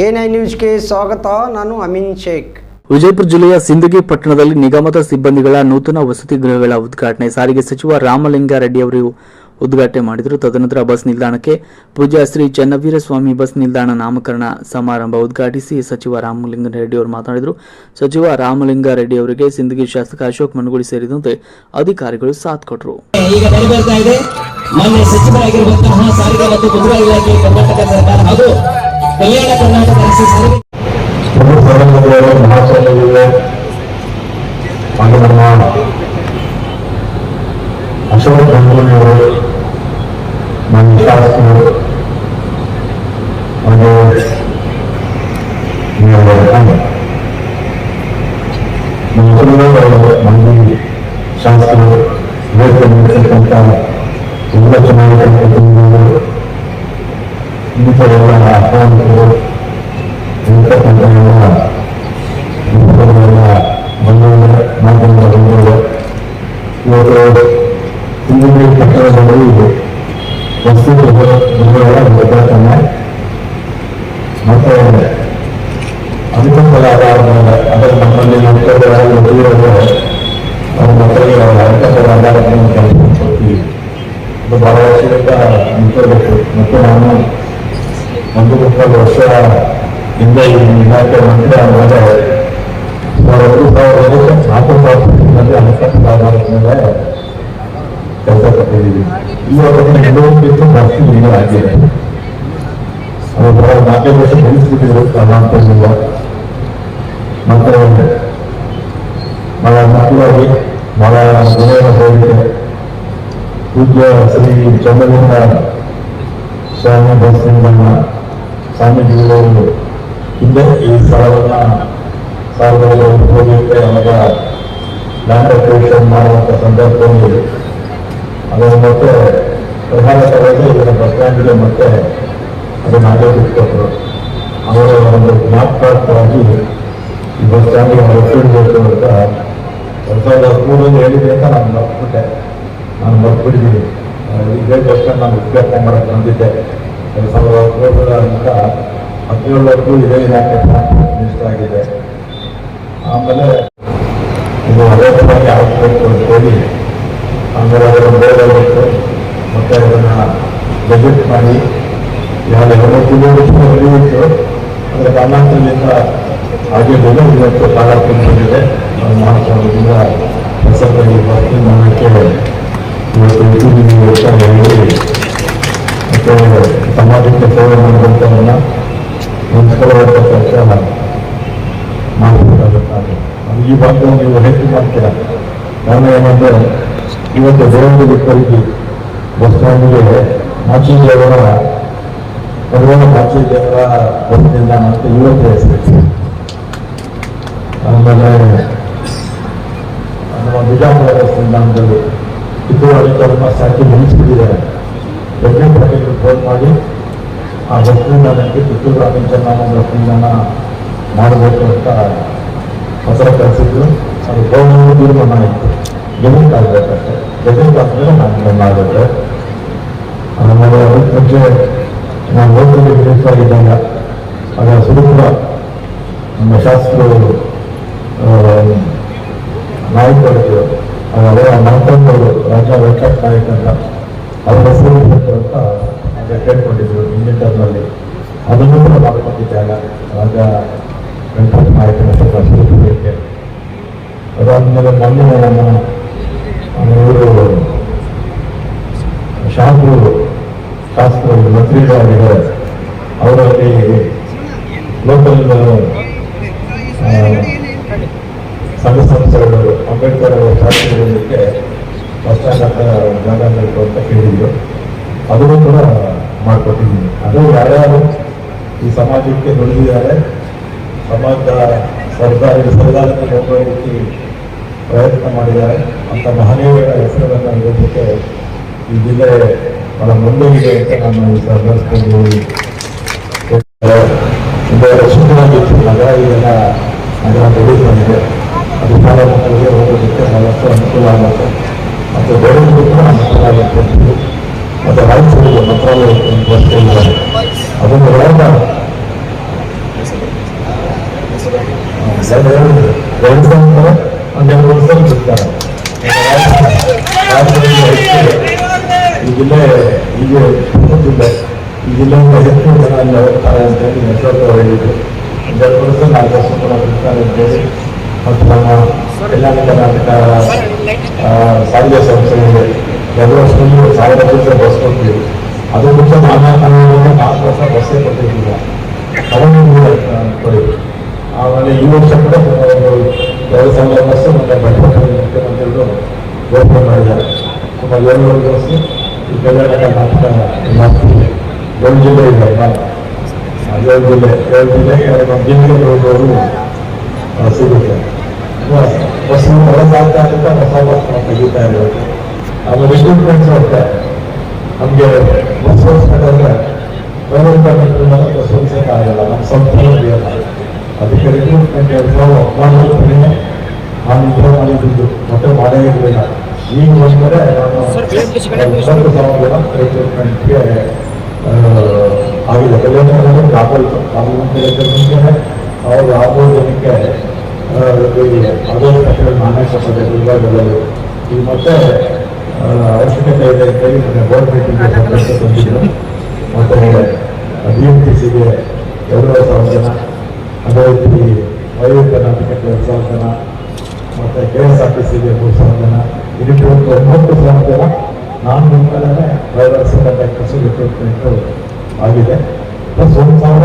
I ನ್ಯೂಸ್ಗೆ ಸ್ವಾಗತ ನಾನು ಅಮಿನ್ ಶೇಖ್. ವಿಜಯಪುರ ಜಿಲ್ಲೆಯ ಸಿಂದಗಿ ಪಟ್ಟಣದಲ್ಲಿ ನಿಗಮದ ಸಿಬ್ಬಂದಿಗಳ ನೂತನ ವಸತಿ ಗೃಹಗಳ ಉದ್ಘಾಟನೆ ಸಾರಿಗೆ ಸಚಿವ ರಾಮಲಿಂಗಾರೆಡ್ಡಿ ಅವರು ಉದ್ಘಾಟನೆ ಮಾಡಿದರು. ತದನಂತರ ಬಸ್ ನಿಲ್ದಾಣಕ್ಕೆ ಪೂಜಾ ಶ್ರೀ ಚನ್ನವೀರ ಸ್ವಾಮಿ ಬಸ್ ನಿಲ್ದಾಣ ನಾಮಕರಣ ಸಮಾರಂಭ ಉದ್ಘಾಟಿಸಿ ಸಚಿವ ರಾಮಲಿಂಗಾರೆಡ್ಡಿ ಅವರು ಮಾತನಾಡಿದರು. ಸಚಿವ ರಾಮಲಿಂಗಾರೆಡ್ಡಿ ಅವರಿಗೆ ಸಿಂದಗಿ ಶಾಸಕ ಅಶೋಕ್ ಮನಗುಳಿ ಸೇರಿದಂತೆ ಅಧಿಕಾರಿಗಳು ಸಾಥ್ ಕೊಟ್ಟರು. ಈಗ ಮಾನ್ಯ ಸಚಿವರಾಗಿರುವಂತಹ ಸಾರಿಗೆ ಮತ್ತು ಇಲಾಖೆ ಕರ್ನಾಟಕ ಸರ್ಕಾರ ಹಾಗೂ ಕಲ್ಯಾಣ ಕರ್ನಾಟಕ ರಾಜ್ಯ ಸಾರಿಗೆ ಪ್ರಮುಖ ಸಮಾಜದವರು ಮಹಾಸ್ವಾಮಿಗಳಿವೆ ಹಾಗೂ ನಮ್ಮ ಅಶೋಕ್ ಗಂಗೂಳಿಯವರು ನಮ್ಮ ಶಾಸಕರು ಹಾಗೂ ಮುಖ್ಯಮಂತ್ರಿಗಳು ಮಂದಿ ಶಾಸಕರು ಇನ್ನಿತರ ಎಲ್ಲ ಆಹ್ವಾನಿತರು ಇರ್ತಕ್ಕಂಥ ಎಲ್ಲ ಮುಖಂಡರೆಲ್ಲ ಬಂಧುಗಳು ಮಾಧ್ಯಮದ ಬಂಧುಗಳು ಇವತ್ತು ಹಿಂದಿನ ಪಟ್ಟಣದಲ್ಲಿ ವಸ್ತು ಗೃಹಗಳ ಉದ್ಘಾಟನೆ ಮತ್ತೆ ಅನುಕೂಲಗಳ ಆಧಾರದ ಮೇಲೆ ಅದರ ನಮ್ಮಲ್ಲಿ ಉತ್ತರವಾಗಿ ವಕೀಲರು ಅವ್ರ ಮಕ್ಕಳಿಗೆ ಅವರ ಅನುಕೂಲಗಳ ಆಧಾರದ ಮೇಲೆ ಕೆಲಸ ಕೊಡ್ತೀವಿ ಇದು ಬಹಳ ವರ್ಷದಿಂದ ನಿಂತಿರಬೇಕು ಮತ್ತು ನಾನು ಒಂದು ಮುಕ್ಕಾಲು ವರ್ಷ ಹಿಂದೆ ಈ ಇಲಾಖೆ ಮಂತ್ರಿ ಆದಮೇಲೆ ಸಾವಿರದ ಎರಡು ಸಾವಿರದ ಐದು ನಾಲ್ಕು ಸಾವಿರದಲ್ಲಿ ಹಣಕಾಸು ಆಧಾರದ ಮೇಲೆ ಕೆಲಸ ಕೊಟ್ಟಿದ್ದೀವಿ ಇವತ್ತು ಎಲ್ಲೋಕ್ಕಿಂತ ಜಾಸ್ತಿ ಈಗ ಆಗಿದೆ ಅದು ಬಹಳ ನಾಲ್ಕೈದು ವರ್ಷ ಬೆಳೆಸ್ಬಿಟ್ಟಿದ್ರು ಕಾರಣಾಂತರದಿಂದ ಮತ್ತೆ ಬಹಳ ಮುಖ್ಯವಾಗಿ ಬಹಳ ಗುಣಗಳ ಹೋಲಿಕೆ ಪೂಜ್ಯ ಶ್ರೀ ಚಂದ್ರಲಿಂಗ ಸ್ವಾಮಿ ಬಸ್ ನಿಲ್ದಾಣ ಸ್ವಾಮೀಜಿಗಳು ಹಿಂದೆ ಈ ಸ್ಥಳವನ್ನ ಸಾವಿರದ ಹೋಗಲಿಕ್ಕೆ ನಮಗೆ ಲ್ಯಾಂಡ್ ಅಕ್ವಿಷನ್ ಮಾಡುವಂಥ ಸಂದರ್ಭದಲ್ಲಿ ಅದನ್ನು ಮತ್ತೆ ಪ್ರಧಾನವಾಗಿ ಇದರ ಬಸ್ ಸ್ಟ್ಯಾಂಡ್ಗೆ ಮತ್ತೆ ಅದನ್ನು ಬಿಟ್ಕೊಟ್ರು ಅವರ ಒಂದು ಜ್ಞಾಪಕಾರ್ಥವಾಗಿ ಈ ಬಸ್ ಸ್ಟ್ಯಾಂಡ್ಗೆ ಒಪ್ಪಿಡಬೇಕು ಅಂತ ಎರಡು ಸಾವಿರದ ಹೇಳಿದೆ ಅಂತ ನಾನು ಮರ್ತ್ಬಿಟ್ಟೆ. ನಾನು ಮರ್ತ್ಬಿಟ್ಟಿದ್ದೀನಿ. ಇದೇ ಬಸ್ ಸ್ಟ್ಯಾಂಡ್ ನಾನು ಉದ್ಘಾಟನೆ ಮಾಡಕ್ಕೆ ಬಂದಿದ್ದೆ. ಎರಡು ಸಾವಿರದ ಹದಿನೇಳವರೆಗೂ ಇದೇ ಇಲಾಖೆ ಮಿನಿಸ್ಟರ್ ಆಗಿದೆ. ಆಮೇಲೆ ಇದು ಅದೇ ಆಗಬೇಕು ಅಂತ ಹೇಳಿ ಆಮೇಲೆ ಅದರ ಬೋರ್ಡ್ ಮತ್ತೆ ಅದನ್ನು ಬಜೆಟ್ ಮಾಡಿ ಯಾವ ಎರಡು ಕಿಲೋಮೀಟರ್ ನಡೆಯಿತು ಅದರ ಕಾರಣಾಂತರದಿಂದ ಬೆಲೆ ಇವತ್ತು ತಾಲೂಕಿನ ಬಂದಿದೆ. ಮಹಾಸ್ವಾಮಿಯಿಂದ ಹೊಸದಾಗಿ ಭರ್ತಿ ಮಾಡೋಕ್ಕೆ ಇವತ್ತು ಇಡೀ ವರ್ಷ ಹೇಳಿ ಮತ್ತು ಸಮಾಜಕ್ಕೆ ಸೇವೆ ಮಾಡುವಂಥವನ್ನ ನಿಂತ್ಕೊಳ್ಳುವಂಥ ಕೆಲಸ ಮಾಡಬೇಕಾಗುತ್ತದೆ ಅದು ಈ ಬಗ್ಗೆ ನೀವು ಹೆಚ್ಚು ಮಾಡ್ತೀರಾ ನಾನು ಏನಂದ್ರೆ ಇವತ್ತು ದೇವರ ಖರೀದಿ ಬಸ್ ಸ್ಟ್ಯಾಂಡ್ಗೆ ಮಾಚಿದೇವರ ಪರ್ವಣ ಮಾಚಿದೇವರ ಬಸ್ ನಿಲ್ದಾಣ ಅಂತ ಇವತ್ತು ಆಮೇಲೆ ನಮ್ಮ ಬಿಜಾಪುರ ಬಸ್ ನಿಲ್ದಾಣದಲ್ಲಿ ಇದು ಅಧಿಕಾರನ್ನ ಸಾಕಿ ನಿಲ್ಲಿಸಿದ್ದಾರೆ ಎಣ್ಣೆ ಪಟ್ಟಿಗೆ ಫೋನ್ ಮಾಡಿ ಆ ನಿಲ್ದಾಣಕ್ಕೆ ಕಿತ್ತೂರು ರಾಮನ್ ಚೆನ್ನಮ್ಮ ಮಾಡಬೇಕು ಅಂತ ಪತ್ರ ಕಳಿಸಿದ್ರು. ಅದು ಗೌರವ ತೀರ್ಮಾನ ಆಯಿತು. ಗೆಜೆಟ್ ಆಗಬೇಕಷ್ಟೇ ಗೆಜೆಟ್ ಆದ್ಮೇಲೆ ನಾನು ಆಗುತ್ತೆ ಆಮೇಲೆ ಮುಂಚೆ ನಾನು ಹೋಟೆಲ್ ಮಿನಿಸ್ಟರ್ ಇದ್ದಾಗ ಆಗ ಸುರಪುರ ನಮ್ಮ ಶಾಸಕರು ನಾಯಕರು ಅವರ ಮಾತನಾಡೋರು ರಾಜ ವೆಂಕಟ ನಾಯಕ್ ಅಂತ ಅವರ ಹೆಸರು ಅಂತ ಕೇಳ್ಕೊಂಡಿದ್ರು. ಕೂಡ ಮಾಡ್ಕೊಂಡಿದ್ದಾಗ ಆಗ ವೆಂಕಟ ನಾಯಕನ ಹೆಸರು ಅದಾದಮೇಲೆ ಮೊನ್ನೆ ನಮ್ಮ ಇವರು ಶಾಸಕರು ಶಾಸಕರು ಮಂತ್ರಿಗಳಾಗಿದ್ದಾರೆ ಅವರಲ್ಲಿ ಲೋಕಲ್ ಸಂಘ ಸಂಸ್ಥೆಗಳು ಅಂಬೇಡ್ಕರ್ ಅವರ ಶಾಸ್ತ್ರಕ್ಕೆ ಬಸ್ ಸ್ಟ್ಯಾಂಡ್ ಹತ್ರ ಜಾಗ ಬೇಕು ಅಂತ ಕೇಳಿದ್ರು. ಅದನ್ನು ಕೂಡ ಮಾಡಿಕೊಟ್ಟಿದ್ದೀನಿ. ಅದು ಯಾರ್ಯಾರು ಈ ಸಮಾಜಕ್ಕೆ ದುಡಿದಿದ್ದಾರೆ ಸಮಾಜದ ಸರ್ಕಾರ ಸರ್ಕಾರಕ್ಕೆ ಹೋಗುವ ಪ್ರಯತ್ನ ಮಾಡಿದ್ದಾರೆ. ಅಂತ ಮಹನೀಯರ ಹೆಸರುಗಳನ್ನು ಇಡೋದಕ್ಕೆ ಈ ಜಿಲ್ಲೆ ಬಹಳ ಮುಂದೆ ಇದೆ ಅಂತ ನಾನು ಈ ಸಂದರ್ಭದಲ್ಲಿ ಒಂದು ಸುಂದರವಾಗಿತ್ತು ನಗರ ಈಗೆಲ್ಲ ನಗರ ಬೆಳೀತಂದಿದೆ ಅದು ಶಾಲಾ ಮಕ್ಕಳಿಗೆ ಹೋಗೋದಕ್ಕೆ ಬಹಳಷ್ಟು ಅನುಕೂಲ ಆಗುತ್ತೆ. ಮತ್ತು ಬೆಳೆಯೋದಕ್ಕೂ ಅನುಕೂಲ ಆಗುತ್ತೆ ಮತ್ತು ರಾಯಚೂರಿಗೆ ಮಂತ್ರಾಲಯಕ್ಕೆ ಒಂದು ಬಸ್ ಇದ್ದಾರೆ ಅದನ್ನು ಒಳಗ ಎರಡು ಎರಡು ಸಾವಿರ ಒಂದೆರಡು ವರ್ಷದಲ್ಲಿ ಬಿಡ್ತಾರೆ ಈ ಜಿಲ್ಲೆ ಈಗ ಜಿಲ್ಲೆ ಈ ಜಿಲ್ಲೆಯಿಂದ ಹೆಚ್ಚು ಜನ ಅಲ್ಲಿ ಹೋಗ್ತಾರೆ ಅಂತ ಹೇಳಿ ನೆಟ್ವರ್ಕ್ ಅವರು ಹೇಳಿದ್ರು ಒಂದೆರಡು ವರ್ಷ ನಾಲ್ಕು ವರ್ಷ ಕೂಡ ಬಿಡ್ತಾರೆ ಅಂತ ಹೇಳಿ ಮತ್ತು ನಮ್ಮ ಕಲ್ಯಾಣ ಕರ್ನಾಟಕ ಆ, ಸಾರಿಗೆ ಸಂಸ್ಥೆಗಳಿಗೆ ಎರಡು ವರ್ಷದಲ್ಲಿ ಸಾವಿರ ದಿವಸ ಬಸ್ ಕೊಡ್ತೀವಿ ಅದು ಬಿಟ್ಟು ನಾಲ್ಕು ನಾಲ್ಕು ವರ್ಷ ಬಸ್ಸೇ ಕೊಟ್ಟಿರ್ಲಿಲ್ಲ ಅವನ್ನು ಕೊಡಿ ಆಮೇಲೆ ಈ ವರ್ಷ ಕೂಡ ಒಂದು ಎರಡು ಸಾವಿರ ಬಸ್ ಮತ್ತೆ ಬಂಡವಾಳ ಮುಖ್ಯಮಂತ್ರಿಗಳು ಘೋಷಣೆ ಮಾಡಿದ್ದಾರೆ ಸುಮಾರು ಏಳುವರೆ ಬಸ್ ಈ ಕಲ್ಯಾಣ ಕರ್ನಾಟಕ ಇಲಾಖೆಗೆ ಏಳು ಜಿಲ್ಲೆ ಇದೆ ಅಲ್ವಾ? ಆ, ಏಳು ಜಿಲ್ಲೆ ಏಳು ಜಿಲ್ಲೆಗೆ ನಮ್ಮ ಜಿಲ್ಲೆಗೆ ಹೋಗುವವರು ಆ, ಸಿಗುತ್ತೆ ಬಸ್ ಹೊಸ ಆಗ್ತಾ ಆಗ್ತಾ ಹೊಸ ಬಸ್ ನಾವು ತೆಗಿತಾ ಇರೋದು ಆಮೇಲೆ ರಿಕ್ರೂಟ್ಮೆಂಟ್ಸ್ ಹೋಗ್ತಾ ನಮಗೆ ಬಸ್ ಓಡಿಸ್ಬೇಕಾದ್ರೆ ಪ್ರೈವೇಟ್ ಕಂಪನಿಗಳನ್ನ ಬಸ್ ಓಡಿಸೋಕೆ ಆಗಲ್ಲ ನಮ್ಮ ಸಂಸ್ಥೆ ಇದೆಯಲ್ಲ ಅದಕ್ಕೆ ರಿಕ್ರೂಟ್ಮೆಂಟ್ ಕೆಲಸ ಮಾಡೋದು ಕಡಿಮೆ ನಾನು ಇಂಪ್ರೂವ್ ಮಾಡಿದ್ದು. ಮತ್ತೆ ಮಾಡೇ ಇರಲಿಲ್ಲ. ಈಗ ಬಂದರೆ ನಾನು ಸ್ವಲ್ಪ ಸಾವಿರ ರಿಕ್ರೂಟ್ಮೆಂಟ್ಗೆ ಆಗಿದೆ. ಕಲ್ಯಾಣ ಯಾವುದೋ ಅವರು ಆರ್ನೂರು ಜನಕ್ಕೆ ಅದೇ ಕಟ್ಟಡ ನಾಣ್ಯ ವಿಭಾಗದಲ್ಲಿ ಈಗ ಮತ್ತೆ ಅವಶ್ಯಕತೆ ಇದೆ ಅಂತ ಹೇಳಿ ನನ್ನ ಬೋರ್ಡ್ ಮೀಟಿಂಗ್ಗೆ ಸಂದೇಶ ತಂದಿದ್ದರು ಮತ್ತು ಬಿ ಎಂ ಟಿ ಸಿಗೆ ಎರಡೂವರೆ ಸಾವಿರ ಜನ ಅದೇ ರೀತಿ ವಾಯು ಕರ್ನಾಟಕಕ್ಕೆ ಎರಡು ಸಾವಿರ ಜನ, ಮತ್ತು ಕೆ ಎಸ್ ಆರ್ ಟಿ ಸಿಗೆ ಮೂರು ಸಾವಿರ ಜನ ರೀತಿ ಒಂದು ಒಂಬತ್ತು ಸಾವಿರ ಜನ ನಾನು ಮುಂದೆ ಡ್ರೈವರ್ಸ್ ಕಸು ರಿಕ್ರೂಟ್ಮೆಂಟು ಆಗಿದೆ. ಪ್ಲಸ್ ಒಂದು ಸಾವಿರ